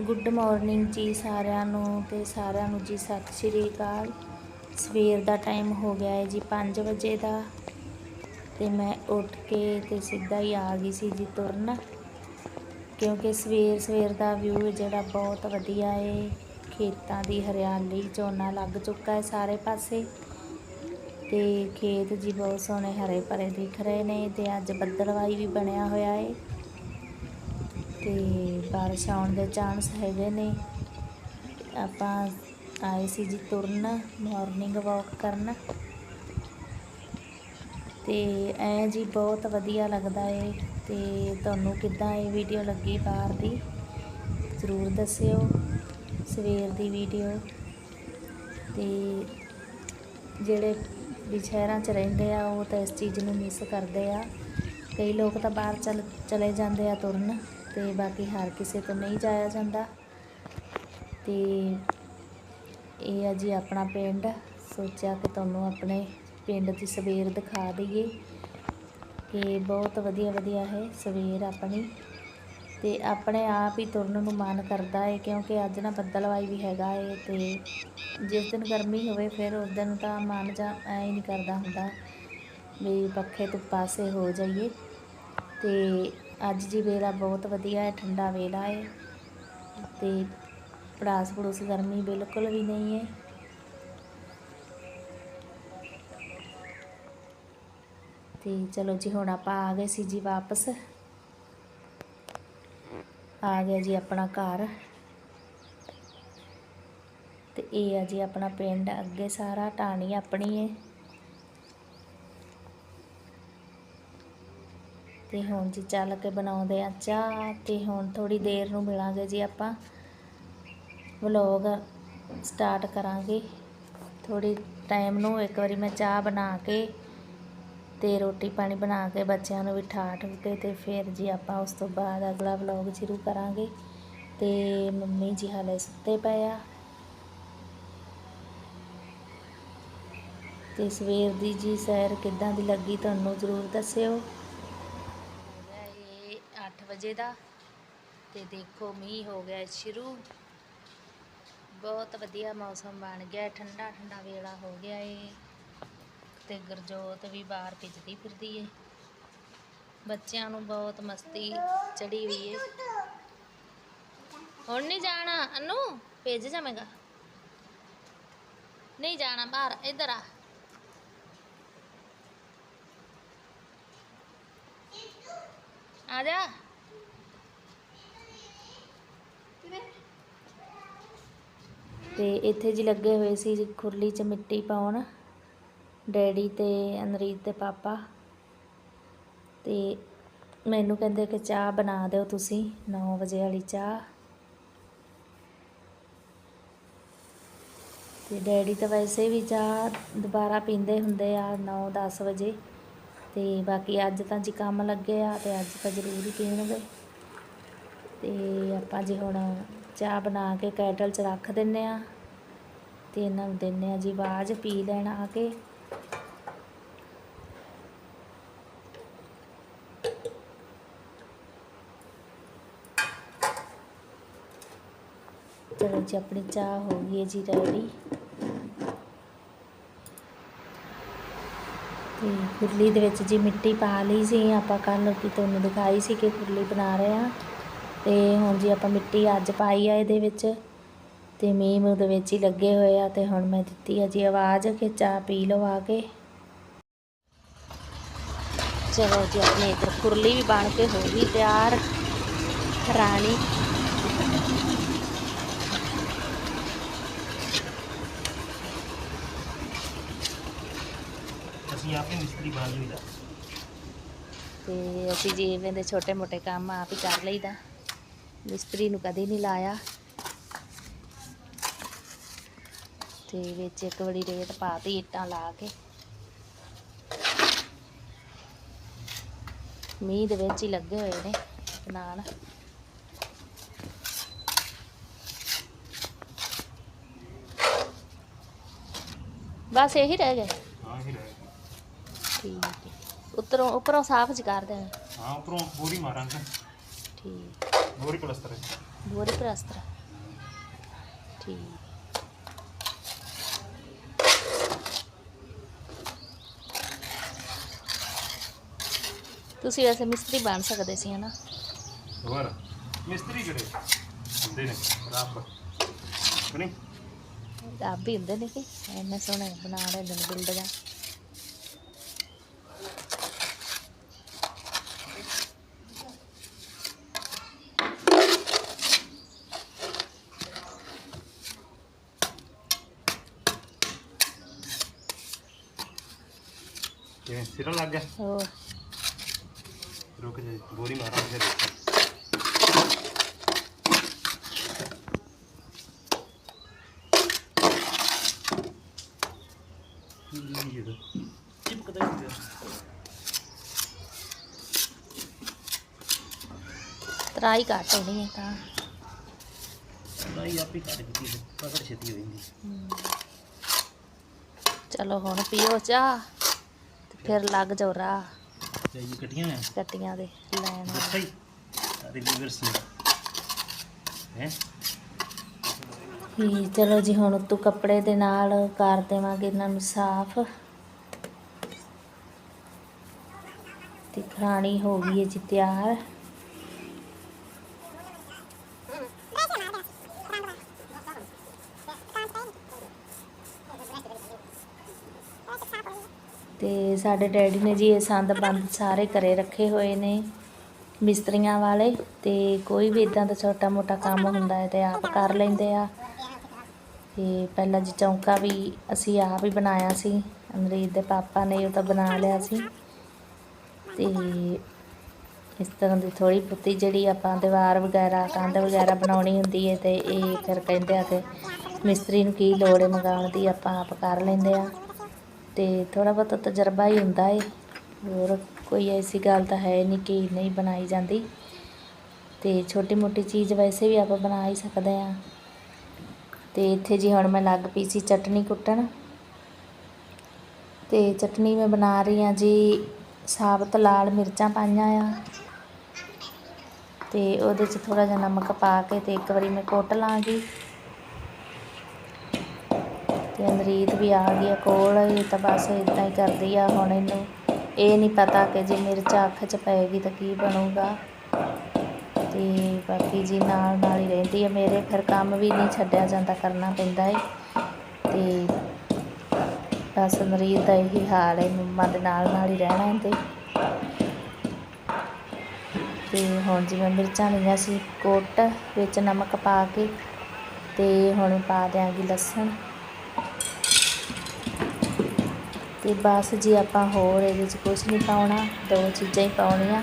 Good morning ਜੀ ਸਾਰਿਆਂ ਨੂੰ ਤੇ ਸਾਰਿਆਂ ਨੂੰ ਜੀ, ਸਤਿ ਸ਼੍ਰੀ ਅਕਾਲ। ਸਵੇਰ ਦਾ ਟਾਈਮ ਹੋ ਗਿਆ ਹੈ ਜੀ 5 ਵਜੇ ਦਾ। ਤੇ ਮੈਂ ਉੱਠ ਕੇ ਤੇ ਸਿੱਧਾ ਹੀ ਆ ਗਈ ਸੀ ਜੀ ਤੁਰਨ। ਕਿਉਂਕਿ ਸਵੇਰ ਸਵੇਰ ਦਾ ਵਿਊ ਜਿਹੜਾ ਬਹੁਤ ਵਧੀਆ ਏ। ਖੇਤਾਂ ਦੀ ਹਰਿਆਲੀ ਝੋਨਾ ਲੱਗ ਚੁੱਕਾ ਹੈ ਸਾਰੇ ਪਾਸੇ। ਤੇ ਖੇਤ ਜੀ ਬਹੁਤ ਸੋਹਣੇ ਹਰੇ ਭਰੇ ਦਿਖ ਰਹੇ ਨੇ ਤੇ ਅੱਜ ਬੱਦਲਵਾਈ ਵੀ ਬਣਿਆ ਹੋਇਆ ਏ। ਤੇ ਬਾਰਿਸ਼ ਆਉਣ ਦੇ ਚਾਂਸ ਹੈਗੇ ਨੇ। ਆਪਾਂ ਆਏ ਸੀ ਜੀ ਤੁਰਨ ਮਾਰਨਿੰਗ ਵਾਕ ਕਰਨ। ਤੇ ਐ ਜੀ ਬਹੁਤ ਵਧੀਆ ਲੱਗਦਾ ਏ ਤੇ ਤੁਹਾਨੂੰ ਕਿੱਦਾਂ ਇਹ ਵੀਡੀਓ ਲੱਗੀ ਬਾਹਰ ਦੀ? ਜ਼ਰੂਰ ਦੱਸਿਓ ਸਵੇਰ ਦੀ ਵੀਡੀਓ ਤੇ ਜਿਹੜੇ ਵੀ ਸ਼ਹਿਰਾਂ 'ਚ ਰਹਿੰਦੇ ਆ, ਉਹ ਤਾਂ ਇਸ ਚੀਜ਼ ਨੂੰ ਮਿਸ ਕਰਦੇ ਆ। ਕਈ ਲੋਕ ਤਾਂ ਬਾਹਰ ਚਲ, ਚਲੇ ਜਾਂਦੇ ਆ ਤੁਰਨ। ਤੇ ਬਾਕੀ ਹਰ ਕਿਸੇ ਤੋਂ ਨਹੀਂ ਜਾਇਆ ਜਾਂਦਾ। ਤੇ ਇਹ ਆ ਜੀ ਆਪਣਾ ਪਿੰਡ। ਸੋਚਿਆ ਕਿ ਤੁਹਾਨੂੰ ਆਪਣੇ ਪਿੰਡ ਦੀ ਸਵੇਰ ਦਿਖਾ ਦਈਏ। ਕਿ ਬਹੁਤ ਵਧੀਆ ਵਧੀਆ ਹੈ ਸਵੇਰ ਆਪਣੀ। ਤੇ ਆਪਣੇ ਆਪ ਹੀ ਤੁਰਨ ਨੂੰ ਮਨ ਕਰਦਾ ਹੈ, ਕਿਉਂਕਿ ਅੱਜ ਨਾ ਬੱਦਲਵਾਈ ਵੀ ਹੈਗਾ ਏ ਤੇ ਜਿਸ ਦਿਨ ਗਰਮੀ ਹੋਵੇ ਫਿਰ ਉਸ ਦਿਨ ਤਾਂ ਮਨ ਜਾਂ ਐ ਹੀ ਨਹੀਂ ਕਰਦਾ ਹੁੰਦਾ ਵੀ ਪੱਖੇ ਤੋਂ ਪਾਸੇ ਹੋ ਜਾਈਏ। ਤੇ ਅੱਜ ਜੀ ਵੇਲਾ ਬਹੁਤ ਵਧੀਆ ਹੈ, ਠੰਡਾ ਵੇਲਾ ਹੈ ਤੇ ਪੜਾਸ ਪੜੂਸ ਗਰਮੀ ਬਿਲਕੁਲ ਵੀ ਨਹੀਂ ਹੈ। ਤੇ ਚਲੋ ਜੀ, ਹੁਣ ਆਪਾਂ ਆ ਗਏ ਸੀ ਜੀ ਵਾਪਸ। ਆ ਗਿਆ ਜੀ ਆਪਣਾ ਘਰ। ਤੇ ਇਹ ਆ ਜੀ ਆਪਣਾ ਪਿੰਡ, ਅੱਗੇ ਸਾਰਾ ਢਾਣੀ ਆਪਣੀ ਹੈ। ਤੇ ਹੁਣ ਜੀ ਚੱਲ ਕੇ ਬਣਾਉਂਦੇ ਆ ਚਾਹ ਤੇ ਹੁਣ ਥੋੜੀ ਦੇਰ ਨੂੰ ਮਿਲਾਂਗੇ ਜੀ ਆਪਾਂ। ਵਲੌਗ ਸਟਾਰਟ ਕਰਾਂਗੇ। ਥੋੜੀ ਟਾਈਮ ਨੂੰ ਇੱਕ ਵਾਰੀ ਮੈਂ ਚਾਹ ਬਣਾ ਕੇ ਤੇ ਰੋਟੀ ਪਾਣੀ ਬਣਾ ਕੇ ਬੱਚਿਆਂ ਨੂੰ ਵੀ ਠਾ ਕੇ ਤੇ ਫਿਰ ਜੀ ਆਪਾਂ ਉਸ ਤੋਂ ਬਾਅਦ ਅਗਲਾ ਵਲੌਗ ਸ਼ੁਰੂ ਕਰਾਂਗੇ। ਤੇ ਮੰਮੀ ਜੀ ਹਾਲੇ ਸੁੱਤੇ ਪਏ ਆ। ਤੇ ਸਵੇਰ ਦੀ ਜੀ ਸੈਰ ਕਿੱਦਾਂ ਦੀ ਲੱਗੀ ਤੁਹਾਨੂੰ ਜ਼ਰੂਰ ਦੱਸਿਓ। ਵਜੇ ਦਾ ਤੇ ਦੇਖੋ ਮੀਂਹ ਹੋ ਗਿਆ ਸ਼ੁਰੂ। ਬਹੁਤ ਵਧੀਆ ਮੌਸਮ ਬਣ ਗਿਆ, ਠੰਡਾ ਠੰਡਾ ਵੇਲਾ ਹੋ ਗਿਆ ਏ ਤੇ ਗੁਰਜੋਤ ਵੀ ਬਾਹਰ ਭਿੱਜਦੀ ਫਿਰਦੀ ਏ। ਬੱਚਿਆਂ ਨੂੰ ਬਹੁਤ ਮਸਤੀ ਚੜੀ ਹੋਈ ਏ। ਹੁਣ ਨਹੀਂ ਜਾਣਾ? ਅਨੂ, ਭੇਜ ਜਾਵੇਂਗਾ ਨਹੀਂ ਜਾਣਾ ਬਾਹਰ, ਇੱਧਰ ਆ। ਆ ਜਾ। ਤੇ ਇੱਥੇ ਜੀ ਲੱਗੇ ਹੋਏ ਸੀ ਜੀ ਖੁਰਲੀ 'ਚ ਮਿੱਟੀ ਪਾਉਣ, ਡੈਡੀ ਤੇ ਅਨਰੀਤ ਤੇ ਪਾਪਾ। ਤੇ ਮੈਨੂੰ ਕਹਿੰਦੇ ਕਿ ਚਾਹ ਬਣਾ ਦਿਓ ਤੁਸੀਂ 9 ਵਜੇ ਵਾਲੀ ਚਾਹ। ਤੇ ਡੈਡੀ ਤਾਂ ਵੈਸੇ ਵੀ ਚਾਹ ਦੁਬਾਰਾ ਪੀਂਦੇ ਹੁੰਦੇ ਆ 9-10 ਵਜੇ। ਤੇ ਬਾਕੀ ਅੱਜ ਤਾਂ ਜੀ ਕੰਮ ਲੱਗੇ ਆ ਤੇ ਅੱਜ ਤਾਂ ਜ਼ਰੂਰ ਹੀ ਪੀਣਗੇ। ਤੇ ਆਪਾਂ ਜੀ ਹੁਣ ਚਾਹ ਬਣਾ ਕੇ ਕੈਟਲ 'ਚ ਰੱਖ ਦਿੰਨੇ ਆ ਤੇ ਇਹਨਾਂ ਨੂੰ ਦਿੰਨੇ ਆ ਜੀ ਆਵਾਜ਼, ਪੀ ਲੈਣ ਆ ਕੇ। ਚਲੋ ਜੀ, ਆਪਣੀ ਚਾਹ ਹੋ ਗਈ ਹੈ ਜੀ ਰੈਡੀ ਤੇ ਖੁਰਲੀ ਦੇ ਵਿੱਚ ਜੀ ਮਿੱਟੀ ਪਾ ਲਈ ਸੀ, ਆਪਾਂ ਕੱਲ੍ਹ ਕਿ ਤੁਹਾਨੂੰ ਦਿਖਾਈ ਸੀ ਕਿ ਕੁਰਲੀ ਬਣਾ ਰਹੇ ਆ ਤੇ ਹੁਣ ਜੀ ਆਪਾਂ ਮਿੱਟੀ ਅੱਜ ਪਾਈ ਆ ਇਹਦੇ ਵਿੱਚ ਤੇ ਮੀਂਹ ਮੂੰਹ ਦੇ ਵਿੱਚ ਹੀ ਲੱਗੇ ਹੋਏ ਆ ਤੇ ਹੁਣ ਮੈਂ ਦਿੱਤੀ ਆ ਜੀ ਆਵਾਜ਼ ਕਿ ਚਾਹ ਪੀ ਲਓ ਆ ਕੇ। ਚਲੋ ਜੀ ਆਪਣੇ ਇੱਧਰ ਖੁਰਲੀ ਵੀ ਬਣ ਕੇ ਹੋ ਗਈ ਤਿਆਰ। ਰਾਣੀ। ਅਸੀਂ ਆਪੇ ਮਿਸਤਰੀ ਬਣ ਲਈਦਾ ਤੇ ਅਸੀਂ ਜੀ ਇਵੇਂ ਦੇ ਛੋਟੇ ਮੋਟੇ ਕੰਮ ਆਪ ਹੀ ਕਰ ਲਈਦਾ। ਮਿਸਤਰੀ ਨੂੰ ਕਦੇ ਨਹੀਂ ਲਾਇਆ। ਤੇ ਵਿੱਚ ਇੱਕ ਵਾਰੀ ਰੇਤ ਪਾਤੀ ਇੱਟਾਂ ਲਾ ਕੇ। ਮੀਂਹ ਦੇ ਵਿੱਚ ਹੀ ਲੱਗੇ ਹੋਏ ਨੇ ਨਾਲ ਬਸ ਇਹੀ ਰਹਿ ਗਏ। ਹਾਂ ਹੀ ਰਹੇ ਠੀਕ ਹੈ। ਉੱਤਰੋਂ ਉੱਪਰੋਂ ਸਾਫ਼ ਚ ਕਰ ਦੇਣਾ। ਹਾਂ ਉੱਪਰੋਂ ਬੋਰੀ ਮਾਰਾਂਗੇ। ਠੀਕ। ਬੋਰੀ ਪਲਸਤਰ ਹੈ ਬੋਰੀ ਪ੍ਰਾਸਤਰ ਠੀਕ ਤੁਸੀਂ ਵੈਸੇ ਮਿਸਤਰੀ ਬਣ ਸਕਦੇ ਸੀ ਹਨਾ ਹੋਰ ਮਿਸਤਰੀ ਕਿਹੜੇ ਹੁੰਦੇ ਨੇ ਰੱਬ ਕਣੀ ਆਪ ਵੀ ਹੁੰਦੇ ਨੇ ਕਿ ਇੰਨੇ ਸੋਹਣੇ ਬਣਾ ਰਹੇ ਨੇ ਬਿਲਡਿੰਗਾਂ ਕਿਵੇਂ ਸਿਰਾ ਲੱਗ ਗਿਆ? ਹੋਰ। ਰੁਕ ਜਾ ਗੋਰੀ ਮਾਰਾਂ ਫਿਰ ਦੇਖਾਂ। ਕੀ ਇਹ ਤਾਂ ਚਿਪਕਦਾ ਹੀ ਪਿਆ। ਤਰਾਈ ਘੱਟ ਹੋਣੀ ਹੈ ਤਾਂ। ਨਹੀਂ ਆਪੀ ਕੱਢ ਦਿੱਤੀ ਸੀ ਪਕੜ ਛੇਤੀ ਹੋ ਜਾਂਦੀ। ਚਲੋ ਹੁਣ ਪੀਓ ਚਾਹ। ਫਿਰ ਲੱਗ ਜਾਓ ਰਾਹ। ਚਾਹੀਏ ਕੱਟੀਆਂ ਨੇ? ਕੱਟੀਆਂ ਦੇ ਲੈਣ ਸਾਰੇ ਵੀਵਰਸ ਨੇ ਹੈ? ਵੀ ਚਲੋ ਜੀ ਹੁਣ ਉੱਤੋਂ ਕੱਪੜੇ ਦੇ ਨਾਲ ਕਰ ਦੇਵਾਂਗੇ ਇਹਨਾਂ ਨੂੰ ਸਾਫ਼। ਤੇ ਖਰਾਣੀ ਹੋ ਗਈ ਹੈ ਜੀ ਤਿਆਰ। ਤੇ ਸਾਡੇ ਡੈਡੀ ਨੇ ਜੀ ਇਹ ਸੰਦ ਬੰਦ ਸਾਰੇ ਘਰੇ ਰੱਖੇ ਹੋਏ ਨੇ, ਮਿਸਤਰੀਆਂ ਵਾਲੇ ਤੇ ਕੋਈ ਵੀ ਇਦਾਂ ਦਾ ਛੋਟਾ ਮੋਟਾ ਕੰਮ ਹੁੰਦਾ ਹੈ ਤੇ ਆਪ ਕਰ ਲੈਂਦੇ ਆ। ਤੇ ਪਹਿਲਾਂ ਜੀ ਚੌਂਕਾ ਵੀ ਅਸੀਂ ਆਪ ਹੀ ਬਣਾਇਆ ਸੀ, ਅਮਰੀਤ ਦੇ ਪਾਪਾ ਨੇ ਉਹ ਤਾਂ ਬਣਾ ਲਿਆ ਸੀ। ਤੇ ਇਸ ਤਰ੍ਹਾਂ ਦੀ ਥੋੜੀ ਪੁੱਤੀ ਜਿਹੜੀ ਆਪਾਂ ਦੀਵਾਰ ਵਗੈਰਾ, ਕੰਧ ਵਗੈਰਾ ਬਣਾਉਣੀ ਹੁੰਦੀ ਹੈ ਤੇ ਇਹ ਫਿਰ ਕਹਿੰਦੇ ਆ ਕਿ ਮਿਸਤਰੀ ਨੂੰ ਕੀ ਲੋੜ ਹੈ, ਮੰਗਾਉਣ ਦੀ ਆਪਾਂ ਆਪ ਕਰ ਲੈਂਦੇ ਆ। ਤੇ ਥੋੜਾ ਬਹੁਤਾ ਤਜਰਬਾ ਹੀ ਹੁੰਦਾ ਹੈ ਹੋਰ ਕੋਈ ਐਸੀ ਗੱਲ ਤਾਂ ਹੈ ਨਹੀਂ ਕਿ ਨਹੀਂ ਬਣਾਈ ਜਾਂਦੀ। ਤੇ ਛੋਟੀ ਮੋਟੀ ਚੀਜ਼ ਵੈਸੇ ਵੀ ਆਪਾਂ ਬਣਾ ਹੀ ਸਕਦੇ ਆ ਤੇ ਇੱਥੇ ਜੀ ਹੁਣ ਮੈਂ ਲੱਗ ਪਈ ਸੀ ਚਟਨੀ ਕੁੱਟਣ। ਤੇ ਚਟਨੀ ਮੈਂ ਬਣਾ ਰਹੀ ਆ ਜੀ, ਸਾਬਤ ਲਾਲ ਮਿਰਚਾਂ ਪਾਈਆਂ ਆ। ਤੇ ਉਹਦੇ 'ਚ ਥੋੜਾ ਜਿਹਾ ਨਮਕ ਪਾ ਕੇ ਤੇ ਇੱਕ ਵਾਰੀ ਮੈਂ ਕੁੱਟ ਲਾਂਗੀ। ਤੇ ਅਮਰੀਤ ਵੀ ਆ ਗਈ ਆ ਕੋਲ, ਇਹ ਤਾਂ ਬਸ ਇਦਾਂ ਹੀ ਕਰਦੀ ਆ ਹੁਣ ਇਹਨੂੰ। ਇਹ ਨਹੀਂ ਪਤਾ ਕਿ ਜੇ ਮਿਰਚ ਅੱਖ 'ਚ ਪਏਗੀ ਤਾਂ ਕੀ ਬਣੂਗਾ। ਤੇ ਬਾਕੀ ਜੀ ਨਾਲ ਨਾਲ ਹੀ ਰਹਿੰਦੀ ਹੈ ਮੇਰੇ ਫਿਰ ਕੰਮ ਵੀ ਨਹੀਂ ਛੱਡਿਆ ਜਾਂਦਾ, ਕਰਨਾ ਪੈਂਦਾ ਏ। ਤੇ ਬਸ ਅਮਰੀਤ ਦਾ ਇਹੀ ਹਾਲ ਹੈ ਮੰਮਾ ਦੇ ਨਾਲ ਨਾਲ ਹੀ ਰਹਿਣਾ ਹੈ ਤੇ ਤੇ ਹੁਣ ਜਿਵੇਂ ਮਿਰਚਾਂ ਲਈਆਂ ਸੀ, ਕੁੱਟ ਵਿੱਚ ਨਮਕ ਪਾ ਕੇ ਤੇ ਹੁਣ ਪਾ ਦਿਆਂਗੀ ਲਸਣ। ਤੇ ਬਸ ਜੀ ਆਪਾਂ ਹੋਰ ਇਹਦੇ 'ਚ ਕੁਝ ਨਹੀਂ ਪਾਉਣਾ ਦੋ ਚੀਜ਼ਾਂ ਹੀ ਪਾਉਣੀਆਂ।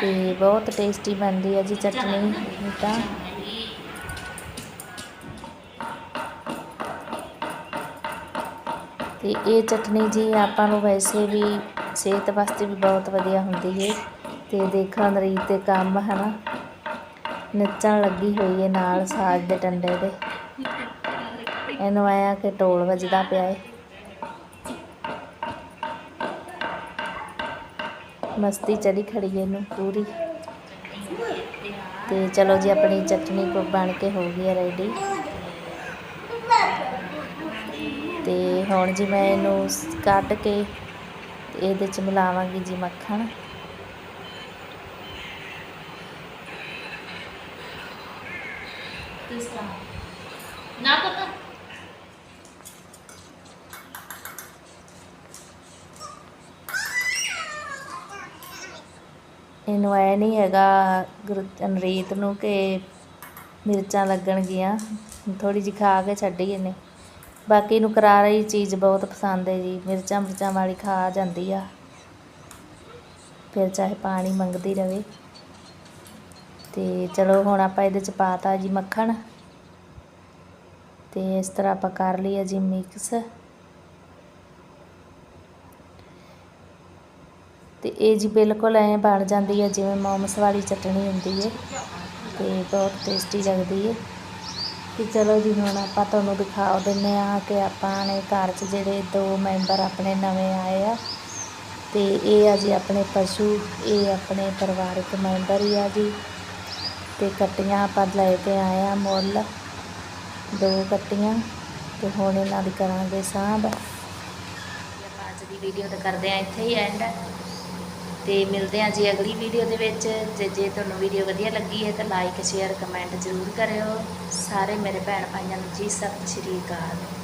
ਤੇ ਬਹੁਤ ਟੇਸਟੀ ਬਣਦੀ ਹੈ ਜੀ ਚਟਨੀ। ਤਾਂ ਤੇ ਇਹ ਚਟਨੀ ਜੀ ਆਪਾਂ ਨੂੰ ਵੈਸੇ ਵੀ ਸਿਹਤ ਵਾਸਤੇ ਵੀ ਬਹੁਤ ਵਧੀਆ ਹੁੰਦੀ ਹੈ ਤੇ ਦੇਖਣ ਨਰੀਤ ਤੇ ਕੰਮ ਹਨਾ। ਨੱਚਣ ਲੱਗੀ ਹੋਈ ਹੈ ਨਾਲ ਸਾਗ ਦੇ ਡੰਡੇ ਦੇ ਇਹਨੂੰ ਆਇਆ ਕਿ ਢੋਲ ਵੱਜਦਾ ਪਿਆ ਹੈ ਮਸਤੀ ਚੜੀ ਖੜੀ ਇਹਨੂੰ ਪੂਰੀ। ਤੇ ਚਲੋ ਜੀ, ਆਪਣੀ ਚਟਨੀ ਬਣ ਕੇ ਹੋ ਗਈ ਹੈ ਰੈਡੀ ਤੇ ਹੁਣ ਜੀ ਮੈਂ ਇਹਨੂੰ ਕੱਟ ਕੇ ਇਹਦੇ ਚ ਮਿਲਾਵਾਂਗੀ ਜੀ ਮੱਖਣ। ਨਾ ਪਤਾ? ਇਹਨੂੰ ਐ ਨਹੀਂ ਹੈਗਾ ਗੁਰ ਅਨਰੀਤ ਨੂੰ ਕਿ ਮਿਰਚਾਂ ਲੱਗਣਗੀਆਂ। ਥੋੜੀ ਜਿਹੀ ਖਾ ਕੇ ਛੱਡੀ ਇਹਨੇ। ਬਾਕੀ ਇਹਨੂੰ ਹੀ ਚੀਜ਼ ਬਹੁਤ ਪਸੰਦ ਹੈ ਜੀ। ਮਿਰਚਾਂ ਮਿਰਚਾਂ ਵਾਲੀ ਖਾ ਜਾਂਦੀ ਆ। ਫਿਰ ਚਾਹੇ ਪਾਣੀ ਮੰਗਦੀ ਰਵੇ। ਤੇ ਚਲੋ ਹੁਣ ਆਪਾਂ ਇਹਦੇ ਚ ਪਾਤਾ ਜੀ ਮੱਖਣ। ਤੇ ਇਸ ਤਰ੍ਹਾਂ ਆਪਾਂ ਕਰ ਲਈਏ ਜੀ ਮਿਕਸ ਤੇ ਇਹ ਜੀ ਬਿਲਕੁਲ ਐਂ ਬਣ ਜਾਂਦੀ ਹੈ, ਜਿਵੇਂ ਮੋਮਸ ਵਾਲੀ ਚਟਣੀ ਹੁੰਦੀ ਹੈ ਤੇ ਬਹੁਤ ਟੇਸਟੀ ਲੱਗਦੀ ਹੈ। ਤੇ ਚਲੋ ਜੀ, ਹੁਣ ਆਪਾਂ ਤੁਹਾਨੂੰ ਦਿਖਾ ਦਿੰਨੇ ਆ ਕਿ ਆਪਾਂ ਨੇ ਘਰ 'ਚ ਜਿਹੜੇ ਦੋ ਮੈਂਬਰ ਆਪਣੇ ਨਵੇਂ ਆਏ ਆ ਤੇ ਇਹ ਆ ਜੀ ਆਪਣੇ ਪਸ਼ੂ, ਇਹ ਆਪਣੇ ਪਰਿਵਾਰਕ ਮੈਂਬਰ ਹੀ ਆ ਜੀ। ਤੇ ਕੱਟੀਆਂ ਆਪਾਂ ਲੈ ਕੇ ਆਏ ਆ ਮੁੱਲ, ਦੋ ਕੱਟੀਆਂ ਤੇ ਹੁਣ ਇਹਨਾਂ ਦੀ ਕਰਾਂਗੇ ਸਾਂਭ। ਅੱਜ ਦੀ ਵੀਡੀਓ ਤਾਂ ਕਰਦੇ ਆ ਇੱਥੇ ਹੀ ਐਂਡ ਤੇ ਮਿਲਦੇ ਹਾਂ ਜੀ ਅਗਲੀ ਵੀਡੀਓ ਦੇ ਵਿੱਚ। ਜੇ ਜੇ ਤੁਹਾਨੂੰ ਵੀਡੀਓ ਵਧੀਆ ਲੱਗੀ ਹੈ ਤਾਂ ਲਾਈਕ ਸ਼ੇਅਰ ਕਮੈਂਟ ਜ਼ਰੂਰ ਕਰਿਓ। ਸਾਰੇ ਮੇਰੇ ਭੈਣ ਭਾਈਆਂ ਨੂੰ ਜੀ ਸਤਿ ਸ਼੍ਰੀ ਅਕਾਲ।